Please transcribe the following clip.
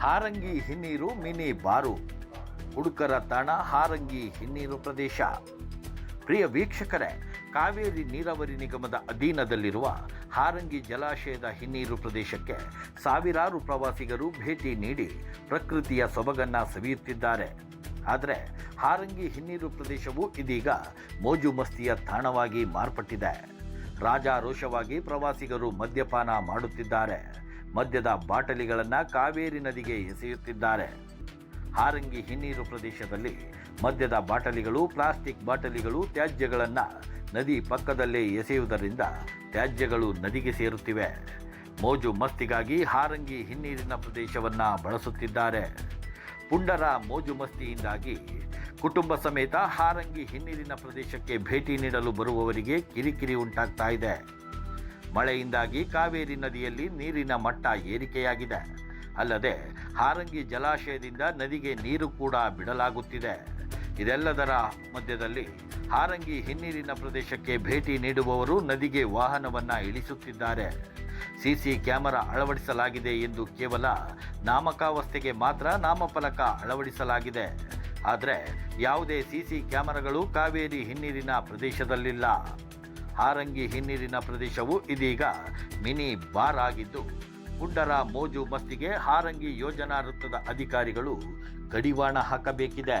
Harangi ಹಿನ್ನೀರು mini ಬಾರು. ಹುಡುಕರ ತಾಣ ಹಾರಂಗಿ ಹಿನ್ನೀರು ಪ್ರದೇಶ. ಪ್ರಿಯ ವೀಕ್ಷಕರೇ, ಕಾವೇರಿ ನೀರಾವರಿ ನಿಗಮದ ಅಧೀನದಲ್ಲಿರುವ ಹಾರಂಗಿ ಜಲಾಶಯದ ಹಿನ್ನೀರು ಪ್ರದೇಶಕ್ಕೆ ಸಾವಿರಾರು ಪ್ರವಾಸಿಗರು ಭೇಟಿ ನೀಡಿ ಪ್ರಕೃತಿಯ ಸೊಬಗನ್ನ ಸವಿಯುತ್ತಿದ್ದಾರೆ. ಆದರೆ ಹಾರಂಗಿ ಹಿನ್ನೀರು ಪ್ರದೇಶವು ಇದೀಗ ಮೋಜು ಮಸ್ತಿಯ ತಾಣವಾಗಿ ಮಾರ್ಪಟ್ಟಿದೆ. ರಾಜಾರೋಷವಾಗಿ ಪ್ರವಾಸಿಗರು ಮದ್ಯಪಾನ ಮಾಡುತ್ತಿದ್ದಾರೆ. ಮದ್ಯದ ಬಾಟಲಿಗಳನ್ನು ಕಾವೇರಿ ನದಿಗೆ ಎಸೆಯುತ್ತಿದ್ದಾರೆ. ಹಾರಂಗಿ ಹಿನ್ನೀರು ಪ್ರದೇಶದಲ್ಲಿ ಮದ್ಯದ ಬಾಟಲಿಗಳು, ಪ್ಲಾಸ್ಟಿಕ್ ಬಾಟಲಿಗಳು ತ್ಯಾಜ್ಯಗಳನ್ನು ನದಿ ಪಕ್ಕದಲ್ಲೇ ಎಸೆಯುವುದರಿಂದ ತ್ಯಾಜ್ಯಗಳು ನದಿಗೆ ಸೇರುತ್ತಿವೆ. ಮೋಜು ಮಸ್ತಿಗಾಗಿ ಹಾರಂಗಿ ಹಿನ್ನೀರಿನ ಪ್ರದೇಶವನ್ನು ಬಳಸುತ್ತಿದ್ದಾರೆ. ಪುಂಡರ ಮೋಜು ಮಸ್ತಿಯಿಂದಾಗಿ ಕುಟುಂಬ ಸಮೇತ ಹಾರಂಗಿ ಹಿನ್ನೀರಿನ ಪ್ರದೇಶಕ್ಕೆ ಭೇಟಿ ನೀಡಲು ಬರುವವರಿಗೆ ಕಿರಿಕಿರಿ ಉಂಟಾಗ್ತಾ ಇದೆ. ಮಳೆಯಿಂದಾಗಿ ಕಾವೇರಿ ನದಿಯಲ್ಲಿ ನೀರಿನ ಮಟ್ಟ ಏರಿಕೆಯಾಗಿದೆ. ಅಲ್ಲದೆ ಹಾರಂಗಿ ಜಲಾಶಯದಿಂದ ನದಿಗೆ ನೀರು ಕೂಡ ಬಿಡಲಾಗುತ್ತಿದೆ. ಇದೆಲ್ಲದರ ಮಧ್ಯದಲ್ಲಿ ಹಾರಂಗಿ ಹಿನ್ನೀರಿನ ಪ್ರದೇಶಕ್ಕೆ ಭೇಟಿ ನೀಡುವವರು ನದಿಗೆ ವಾಹನವನ್ನ ಇಳಿಸುತ್ತಿದ್ದಾರೆ. ಸಿಸಿ ಕ್ಯಾಮೆರಾ ಅಳವಡಿಸಲಾಗಿದೆ ಎಂದು ಕೇವಲ ನಾಮಕಾವಸ್ಥೆಗೆ ಮಾತ್ರ ನಾಮಫಲಕ ಅಳವಡಿಸಲಾಗಿದೆ. ಆದರೆ ಯಾವುದೇ ಸಿಸಿ ಕ್ಯಾಮೆರಾಗಳು ಕಾವೇರಿ ಹಿನ್ನೀರಿನ ಪ್ರದೇಶದಲ್ಲಿಲ್ಲ. ಹಾರಂಗಿ ಹಿನ್ನೀರಿನ ಪ್ರದೇಶವು ಇದೀಗ ಮಿನಿ ಬಾರ್ ಆಗಿದ್ದು ಪುಂಡರ ಮೋಜು ಮಸ್ತಿಗೆ ಹಾರಂಗಿ ಯೋಜನಾ ವೃತ್ತದ ಅಧಿಕಾರಿಗಳು ಕಡಿವಾಣ ಹಾಕಬೇಕಿದೆ.